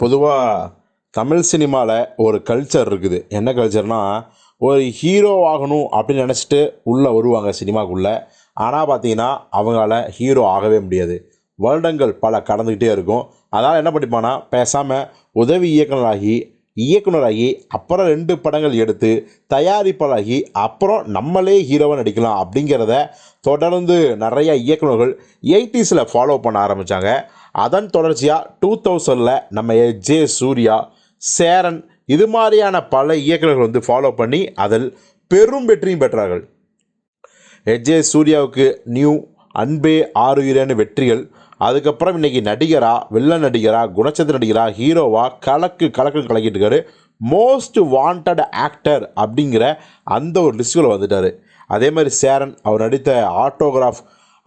பொதுவாக தமிழ் சினிமாவில் ஒரு கல்ச்சர் இருக்குது. என்ன கல்ச்சர்னால் ஒரு ஹீரோ ஆகணும் அப்படின்னு நினச்சிட்டு உள்ளே வருவாங்க சினிமாக்குள்ளே. ஆனால் பார்த்தீங்கன்னா அவங்களால ஹீரோ ஆகவே முடியாது. வருடங்கள் பல கடந்துக்கிட்டே இருக்கும். அதனால் என்ன பண்ணிப்பானா பேசாமல் உதவி இயக்குனராகி இயக்குனராகி அப்புறம் ரெண்டு படங்கள் எடுத்து தயாரிப்பாளாகி அப்புறம் நம்மளே ஹீரோவாக நடிக்கலாம் அப்படிங்கிறத தொடர்ந்து நிறையா இயக்குனர்கள் எயிட்டிஸில் ஃபாலோ பண்ண ஆரம்பித்தாங்க அதன் தொடர்ச்சியாக டூ தௌசண்டில் நம்ம ஜே சூர்யா சேரன் இது மாதிரியான பல இயக்குனர்கள் வந்து ஃபாலோ பண்ணி அதில் பெரும் வெற்றியும் பெற்றார்கள். எஜே சூர்யாவுக்கு நியூ அன்பே ஆறுகிறேன்னு வெற்றிகள். அதுக்கப்புறம் இன்னைக்கு நடிகரா வில்லன் நடிகரா குணச்சந்திர நடிகரா ஹீரோவா கலக்கு கலக்கு கலக்கிட்டு இருக்காரு. மோஸ்ட் வாண்டட் ஆக்டர் அப்படிங்கிற அந்த ஒரு லிஸ்ட்டில் வந்துட்டார். அதே மாதிரி சேரன் அவர் நடித்த ஆட்டோகிராஃப்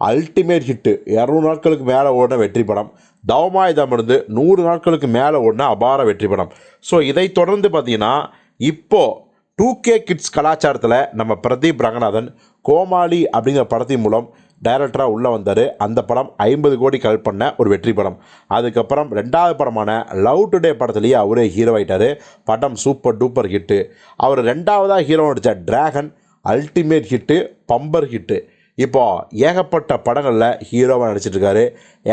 அல்டிமேட் ஹிட்டு இரநூறு நாட்களுக்கு மேலே ஓடின வெற்றி படம். தவமாயுதம் இருந்து நூறு நாட்களுக்கு மேலே ஓடின அபார வெற்றி படம். ஸோ இதை தொடர்ந்து பார்த்தீங்கன்னா இப்போது டூ கே கிட்ஸ் கலாச்சாரத்தில் நம்ம பிரதீப் ரங்கநாதன் கோமாளி அப்படிங்கிற படத்தின் மூலம் டைரக்டராக உள்ளே வந்தார். அந்த படம் ஐம்பது கோடி கல் பண்ண ஒரு வெற்றி படம். அதுக்கப்புறம் ரெண்டாவது படமான லவ் டுடே படத்துலேயே அவரே ஹீரோ ஆகிட்டார் படம் சூப்பர் டூப்பர் ஹிட்டு அவர் ரெண்டாவதாக ஹீரோ நடித்த Dragon ultimate hit bumper hit இப்போ ஏகப்பட்ட படங்களில் ஹீரோவாக நடிச்சிட்ருக்காரு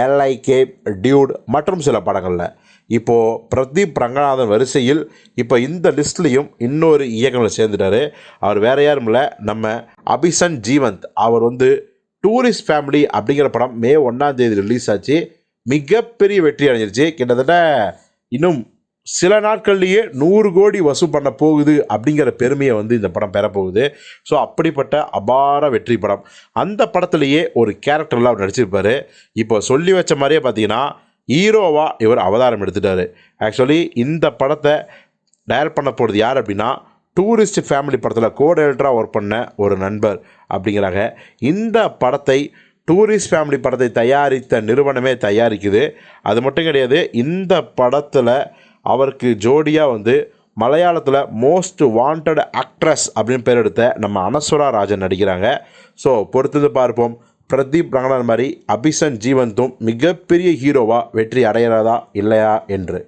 எல்ஐகே டியூட் மற்றும் சில படங்களில். இப்போது பிரதீப் ரங்கநாதன் வரிசையில் இப்போ இந்த லிஸ்ட்லேயும் இன்னொரு இயக்குனர் சேர்ந்துட்டாரு. அவர் வேற யாரும் இல்லை. நம்ம அபிசன் ஜீவந்த். அவர் வந்து டூரிஸ்ட் ஃபேமிலி அப்படிங்கிற படம் மே ஒன்றாம் தேதி ரிலீஸ் ஆச்சு. மிகப்பெரிய வெற்றி அடைஞ்சிருச்சு. கிட்டத்தட்ட இன்னும் சில நாட்கள்லேயே நூறு கோடி வசூல் பண்ண போகுது அப்படிங்கிற பெருமையை வந்து இந்த படம் பெறப்போகுது. ஸோ அப்படிப்பட்ட அபார வெற்றி படம். அந்த படத்துலேயே ஒரு கேரக்டரில் அவர் நடிச்சிருப்பார். இப்போ சொல்லி வச்ச மாதிரியே பார்த்தீங்கன்னா ஹீரோவாக இவர் அவதாரம் எடுத்துட்டார். ஆக்சுவலி இந்த படத்தை டைரக்ட் பண்ண போகிறது யார் அப்படின்னா டூரிஸ்ட் ஃபேமிலி படத்தில் கோ டைரக்டராக ஒர்க் பண்ண ஒரு நண்பர் அப்படிங்கிறாங்க. இந்த படத்தை டூரிஸ்ட் ஃபேமிலி படத்தை தயாரித்த நிறுவனமே தயாரிக்குது. அது மட்டும் கிடையாது இந்த படத்தில் அவருக்கு ஜோடியாக வந்து மலையாளத்தில் மோஸ்ட் வாண்டட் ஆக்ட்ரஸ் அப்படின்னு பேர் எடுத்த நம்ம அனஸ்வரா ராஜன் நடிக்கிறாங்க. ஸோ பொறுத்தது பார்ப்போம். பிரதீப் ரங்கநாதன் மாதிரி அபிசன் ஜீவந்தும் மிகப்பெரிய ஹீரோவாக வெற்றி அடையிறதா இல்லையா என்று.